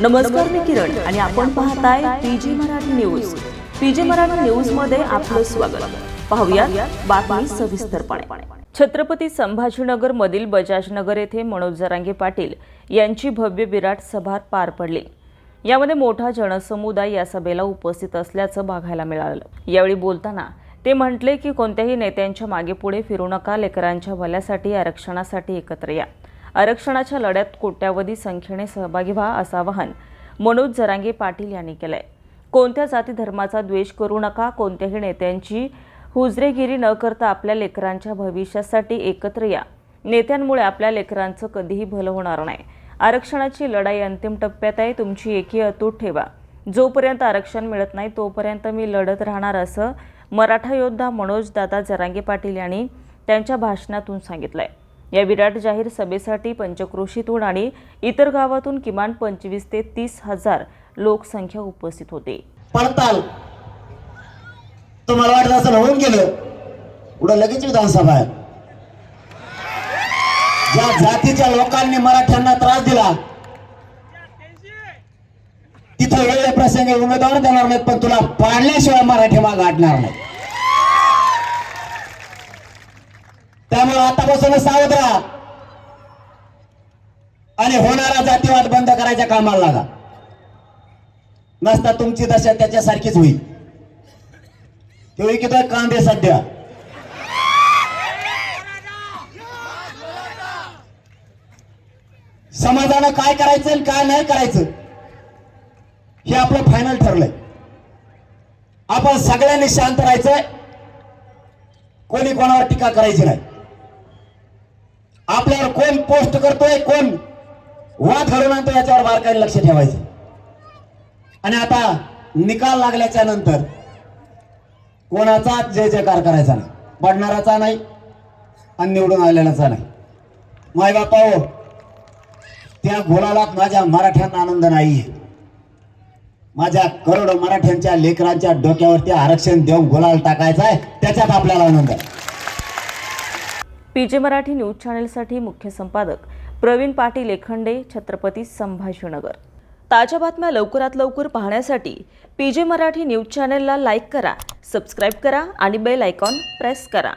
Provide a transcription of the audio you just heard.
नमस्कार मी किरण आणि आपण पाहताय PG Marathi news. PG Marathi न्यूजमध्ये आपलं स्वागत. पाहूया बातमी सविस्तरपणे. छत्रपती संभाजीनगर मधील बजाजनगर येथे मनोज जरांगे पाटील यांची भव्य विराट सभा पार पडली. यामध्ये मोठा जनसमुदाय या सभेला उपस्थित असल्याचं बघायला मिळालं. यावेळी बोलताना ते म्हटले की कोणत्याही नेत्यांच्या मागे पुढे फिरू नका लेकरांच्या भल्यासाठी आरक्षणासाठी एकत्र या. आरक्षणाच्या लढ्यात कोट्यावधी संख्येने सहभागी व्हा असं आवाहन मनोज जरांगे पाटील यांनी केलंय. कोणत्या जाती धर्माचा द्वेष करू नका कोणत्याही नेत्यांची हुजरेगिरी न करता आपल्या लेकरांच्या भविष्यासाठी एकत्र या. नेत्यांमुळे आपल्या लेकरांचं कधीही भलं होणार नाही. आरक्षणाची लढाई अंतिम टप्प्यात आहे तुमची एकी अतूट ठेवा. जोपर्यंत आरक्षण मिळत नाही तोपर्यंत मी लढत राहणार असं मराठा योद्धा मनोजदादा जरांगे पाटील यांनी त्यांच्या भाषणातून सांगितलं आहे या विराट जाहीर सभेसाठी पंचक्रोशीतून आणि इतर गावातून किमान पंचवीस ते तीस हजार लोकसंख्या उपस्थित होते. पडताल. तुम्हाला वाटत असं होऊन गेलं. पुढं लगेच विधानसभा आहे. ज्या जातीच्या लोकांनी मराठ्यांना त्रास दिला तिथं वेगळे प्रसंगी उमेदवार देणार नाहीत पण तुला पाडल्याशिवाय मराठी माग गाठणार नाही आतापासून सावध राहा. आणि होणारा जातीवाद बंद करायच्या कामाला लागा. नसता तुमची दशा त्याच्यासारखीच होईल. तो विकतोय कांदे सध्या. समाजानं काय करायचं आणि काय नाही करायचं हे आपलं फायनल ठरलंय. आपण सगळ्यांनी शांत राहायचंय. कोणी कोणावर टीका करायची नाही. आपल्यावर कोण पोस्ट करतोय कोण वाद घडून आणतो याच्यावर बारकाईने लक्ष ठेवायचं. आणि आता निकाल लागल्याच्या नंतर कोणाचा जय जयकार करायचा नाही पडणाराचा नाही आणि निवडून आलेल्याचा नाही. माय बापा हो त्या गुलालात माझ्या मराठ्यांना आनंद नाही माझ्या करोडो मराठ्यांच्या लेकरांच्या डोक्यावरती आरक्षण देऊन गुलाल टाकायचा आहे त्याच्यात आपल्याला आनंद आहे. पीजे मराठी न्यूज चॅनेलसाठी मुख्य संपादक प्रवीण पाटील एखंडे छत्रपती संभाजीनगर. ताज्या बातम्या लवकरात लवकर पाहण्यासाठी पीजे मराठी न्यूज चॅनेलला लाईक करा सबस्क्राईब करा आणि बेल आयकॉन प्रेस करा.